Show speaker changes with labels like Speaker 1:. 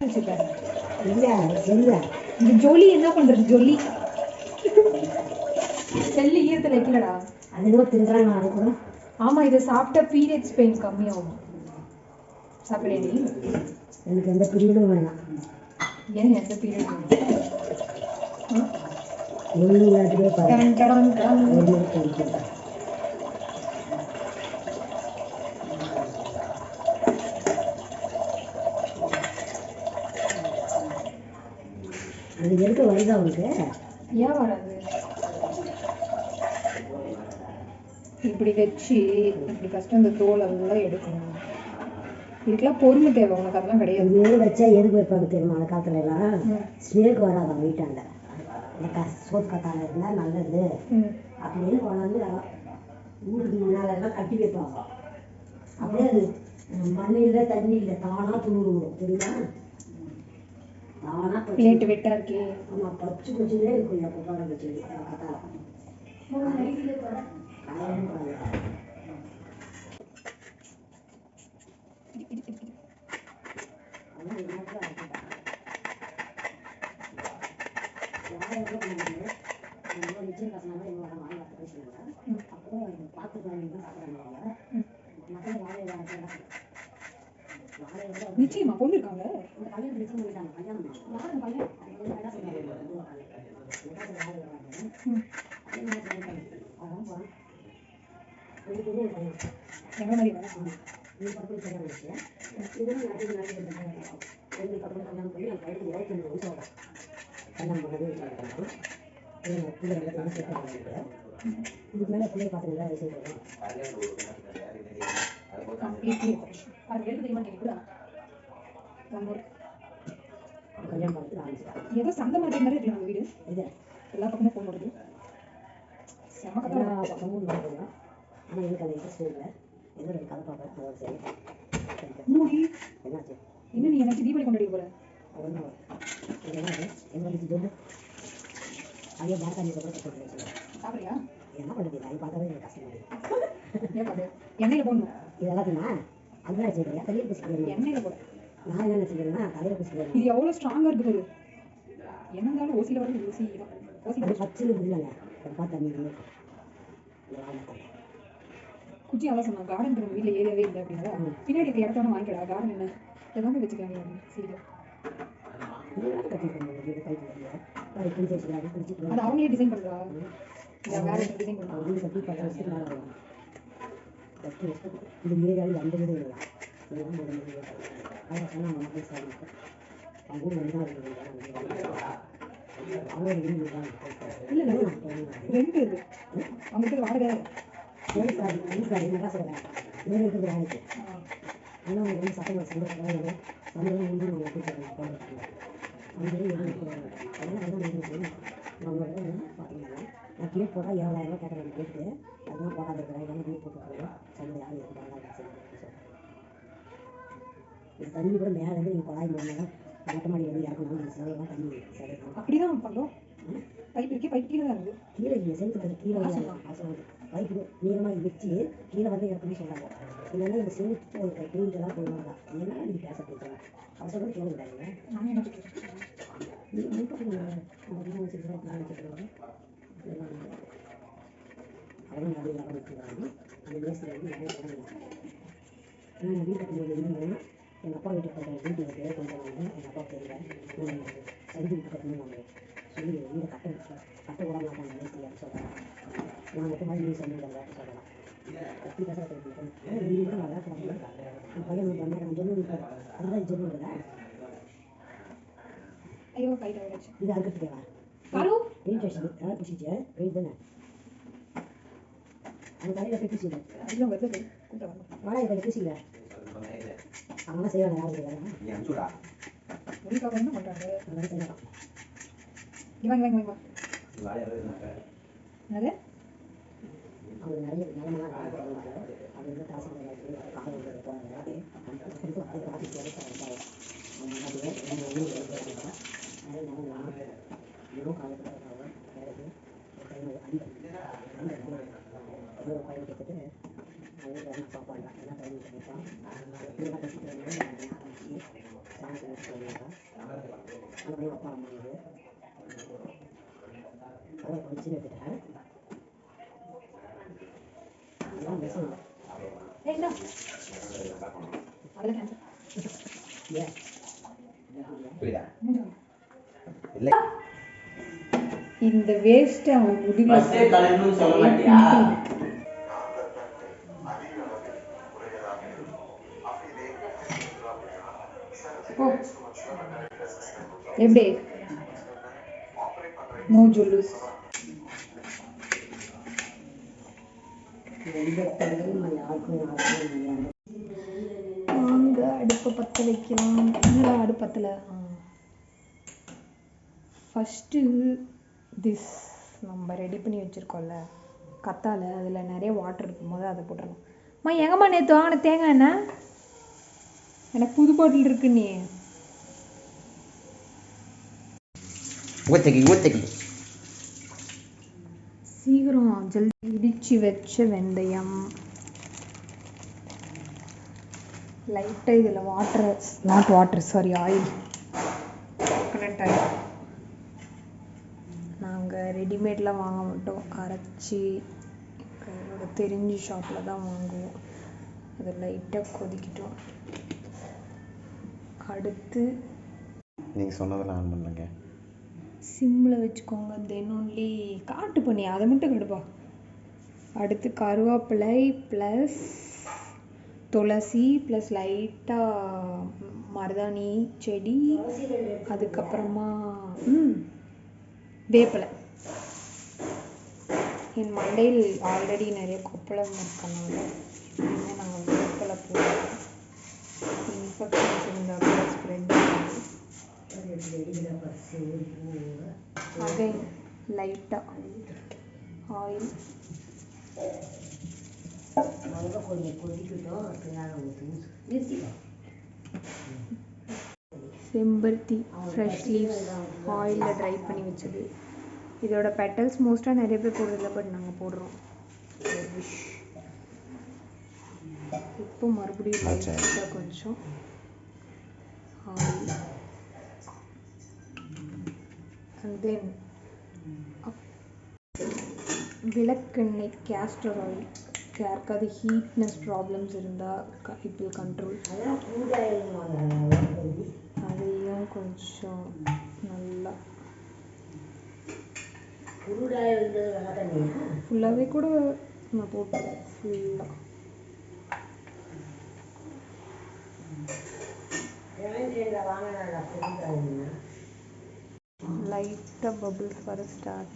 Speaker 1: இல்ல
Speaker 2: இந்த ஜொலி என்ன பண்றது ஜொலி செல்லு ஈரத்துல வைக்கலடா
Speaker 1: அது என்னமோ தின்றாங்க அது கூட
Speaker 2: ஆமா இதை சாப்பிட்டா பீரியட்ஸ் பெயின் கம்மியாகும் சாப்பிடுறியா
Speaker 1: எனக்கு எந்த பீரியடும் வேணாம்
Speaker 2: ஏன் எந்த பீரியட்
Speaker 1: ஒன்று இல்லாததே பாரு ஒரு நிமிஷம் இருக்கு. அது எடுக்க வருதா உனக்கு
Speaker 2: ஏன் வராது? இப்படி வச்சு இப்படி கஷ்டம் இந்த தோல் எல்லாம் எடுக்கணும். இதுக்கெல்லாம் பொறுமை தேவை உனக்கு அதெல்லாம் கிடையாது.
Speaker 1: இது வச்சா எதுக்கு வைப்பாங்க தெரியுமா அந்த காலத்துல எல்லாம். ஸ்னேக் வராதான் வீட்டாண்ட. இந்த க சோத்து கத்தால இருந்தா நல்லது. அப்படின்னு கொண்டாந்து ஊருக்கு முன்னால எல்லாம் கட்டி வைப்பாங்க. அப்படியே அது மண் இல்லை தண்ணி இல்லை தானா துணு விடும். தெரியுமா? பச்சு
Speaker 2: பிளேட் வெட்டா இருக்கே
Speaker 1: ஆமா பச்சு பச்சுலே இருக்கும் இந்த கொப்பாட பச்சு கத்தால காயம் கூடாது. அதான் இது மட்டும் அரைச்சிட்டா. வாழை எவ்வளோ பண்ணுவாங்க? நம்ம நிச்சயம் கட்டினாங்க எங்களோட வாழை வளர்த்து பேசினாங்க அப்போ பார்த்து தான் சாப்பிட்றாங்க மக்கள் வாழை வாழை
Speaker 2: நிச்சயமா பொண்ணு இருக்காங்க
Speaker 1: இந்த கல்யாணம் கல்யாணம் என்ன
Speaker 2: ம். எங்க மாதிரி
Speaker 1: கல்யாணம் பண்ணி பிள்ளை இதுக்கு மேலே பிள்ளைய பார்த்து
Speaker 2: அது கூட ஒன் மோர்
Speaker 1: கல்யாணம் பண்ணுறது ஆரம்பிச்சிட்டாங்க
Speaker 2: ஏதோ சந்தை மாதிரி மாதிரி இருக்கு நம்ம வீடு?
Speaker 1: இது.
Speaker 2: எல்லா பக்கமும் ஃபோன் வருது செம கதை.
Speaker 1: எல்லா பக்கமும் நடக்கும் ஆனால் எனக்கு அந்த இன்ட்ரெஸ்ட் இல்லை? ஏதோ ரெண்டு கதை பார்ப்பேன். அதோட சரி. சரி.
Speaker 2: மூடி.
Speaker 1: என்னாச்சு?
Speaker 2: என்ன நீ எனக்கு தீபாவளி கொண்டாடி போற?
Speaker 1: ஒன்றும் எங்களுக்கு சொல்லு அதே பாத்தாண்டி கூட கற்றுட்டு வச்சுருக்கேன்.
Speaker 2: சாப்பிடுறியா?
Speaker 1: என்ன பண்ணுறது? அதை பார்த்தாவே எனக்கு கஷ்டமா இருக்கு.
Speaker 2: எண்ணெயில போடணும்.
Speaker 1: இது எல்லாத்தையுமா அதுதான் வச்சுக்கிறேன் தலையில் பிடிச்சிக்கிறேன்
Speaker 2: எண்ணெயில போட.
Speaker 1: நான் என்ன வச்சுக்கிறேன்னா தலையில் பிடிச்சிக்கிறேன்
Speaker 2: இது எவ்வளவு ஸ்ட்ராங்கா இருக்கு பாரு. என்ன இருந்தாலும் ஓசியில வர ஊசி தான் ஓசி
Speaker 1: அது பச்சை இல்லைங்க பார்த்தா நீ
Speaker 2: குச்சி அதான் சொன்னான். கார்டன் ஏரியாவே இல்லை அப்படின்னா பின்னாடி இருக்க இடத்த வேணா வாங்கிக்கடா. கார்டன் என்ன? எல்லாமே வச்சுக்கலாம் சீக்கிரம். அது அவங்களே டிசைன் இந்த வேற டிசைன் பண்றா
Speaker 1: பத்து வருஷத்துக்கு இது ஏரியாவில் அந்த வீடு இதுதான் ஒரு அதை சாப்பிட்டு அவங்க ஊர் வந்து தான்
Speaker 2: இல்ல இல்ல. ரெண்டு இது அவங்களுக்கு வாடகை.
Speaker 1: வீட்டுக்காரி வீட்டுக்காரி என்ன சொல்கிறேன் வேறு இருக்கிறது
Speaker 2: ஆ,
Speaker 1: ஆனால் அவங்க வந்து சட்டம் சந்தோஷம் சந்தோஷம் வந்து நம்ம கூப்பிட்டு அந்த அதெல்லாம் வந்து நம்ம வந்து பார்த்தீங்கன்னா நான் கேட் போட்டால் ஏழாயிரம் ரூபா கேட்குறேன் கேட்டு. அதெல்லாம் போடாத இருக்கிறேன் இதெல்லாம் வீடு போட்டு போகிறேன் சந்தை யாரும் இருக்காங்க இது தண்ணி கூட மேலே இருந்து நீங்கள் குழாய் மூலமாக மொட்டை மாடி வந்து இறக்கணும். இந்த செலவெல்லாம் தண்ணி சரி
Speaker 2: அப்படிதான் பண்றோம் பைப் இருக்கே பைப் கீழே தான் இருக்கு
Speaker 1: கீழே இல்லை செவுத்து கீழே வந்து பைப்பு நீளமாக வச்சு கீழே வந்து இறக்கணும்னு சொல்கிறாங்க இல்லைன்னா இந்த செவுத்து பெயிண்ட் எல்லாம் போடுவாங்க. என்ன நீங்கள் பேச போயிட்டாங்க அவசரம் கூட கேளுங்க
Speaker 2: நானே என்ன
Speaker 1: நீங்கள் மட்டும் அவங்க வச்சுருக்கோம் வச்சுருக்கோம் அவங்க நிறைய இடம் வச்சுருக்காங்க அந்த மேசில் வந்து நிறைய ஆனால் வீடு கட்டும்போது என்னன்னா எங்கள் அப்பா வீட்டுக்கு போகிற வீட்டு வந்து கொஞ்சம் வந்து எங்கள் அப்பா தெரியல. சரி வீட்டு கட்டணும் சொல்லி வீடை கட்ட கட்ட விட மாட்டாங்க மேசில் சொல்கிறாங்க நான் மட்டும் மாதிரி நீ சொல்லி சொல்லலாம். எப்படி பேச கூட நல்லா இருக்கிறாங்க என் பையன் வந்து பண்ண ஜென்னு அதுதான் ஜென்னு
Speaker 2: ஐயோ கையில விடாச்சு
Speaker 1: இது அறுக்கிறதுக்கேவா
Speaker 2: பாரு.
Speaker 1: பெயிண்ட் அடிச்சது. யார் பிடிச்சிச்சு பெயிண்ட் தானே? அந்த தலையில் போய் பிடிச்சிது
Speaker 2: அதுல வருது கூட்டம் வரணும்.
Speaker 1: வாடகை கொஞ்சம் அவங்களாம் செய்வாங்க யாரும் செய்வாங்க
Speaker 2: முடிக்காக என்ன பண்றாங்க?
Speaker 1: அதெல்லாம் செய்யலாம்
Speaker 2: இவங்க இவங்க இவங்க என்னது
Speaker 1: அவங்க நிறைய செய்வாங்க அது வந்து அது அவங்க வெறும் காலத்தில் அடி
Speaker 2: இந்தா. அதெல்லாம் cancel.
Speaker 1: ஏன்
Speaker 3: புரியுதா
Speaker 2: மூஞ்சம்.
Speaker 3: இல்லை
Speaker 2: இந்த வேஸ்ட் அவன் முடியல எப்படி? நோ ஜுல்லூஸ் வாங்க அடுப்பை பற்ற வைக்கலாம். என்னடா அடுப்பத்தில்? ஃபஸ்ட்டு திஸ் நம்ம ரெடி பண்ணி வச்சுருக்கோம்ல கத்தால அதில் நிறைய வாட்டர் இருக்கும்போது அதை போட்டுடலாம். அம்மா எங்கம்மா நேற்று வாங்கின தேங்காய் என்ன? எனக்கு புது பாட்டில் இருக்கு நீ.
Speaker 3: ஊத்தக்கி ஊத்தக்கி.
Speaker 2: சீக்கிரம் ஜல்தி இடிச்சு வச்ச வெந்தயம். லைட்டாக இதில் water not water sorry oil coconut oil நாங்கள் ரெடிமேட்லாம் வாங்க மாட்டோம். அரைச்சி என்னோட தெரிஞ்ச ஷாப்பில் தான் வாங்குவோம். அதை லைட்டாக கொதிக்கிட்டோம். அடுத்து
Speaker 3: நீங்கள் சொன்னதெல்லாம் ஆன் பண்ணுங்க
Speaker 2: சிம்மில் வச்சுக்கோங்க. தென் ஒன்லி காட்டு பண்ணி அதை மட்டும் கடுப்பா. அடுத்து கருவேப்பிலை ப்ளஸ் துளசி ப்ளஸ் லைட்டாக மருதாணி செடி அதுக்கப்புறமா ம் வேப்பிலை. என் மண்டையில் ஆல்ரெடி நிறைய கொப்பளம் இருக்கனால எப்பயுமே நாங்கள் வேப்பிலை போடுறோம் இன்ஃபெக்ஷன்ஸ் இருந்தால் ஸ்ப்ரெட் அகைன் லைட்டாக ஆயில்
Speaker 1: முதல்ல கொஞ்சம் கொதிக்கட்டும் பின்னால் ஊற்றணும்
Speaker 2: செம்பருத்தி ஃப்ரெஷ் லீவ்ஸ் ஆயிலில் ட்ரை பண்ணி வச்சது. இதோட பெட்டல்ஸ் மோஸ்ட்டாக நிறைய பேர் போடுறதில்ல பட் நாங்கள் போடுறோம். இப்போ மறுபடியும் கொஞ்சம். ஆயில் அண்ட் தென் விளக்கெண்ணெய் கேஸ்டர் ஆயில் யாருக்காவது ஹீட்னஸ் ப்ராப்ளம்ஸ் இருந்தால் இட் வில் கண்ட்ரோல் அதையும் கொஞ்சம் நல்லா ஃபுல்லாகவே கூட நான் போட்டுருவேன் ஃபுல்லாக
Speaker 1: வாங்கினா
Speaker 2: light bubbles for a start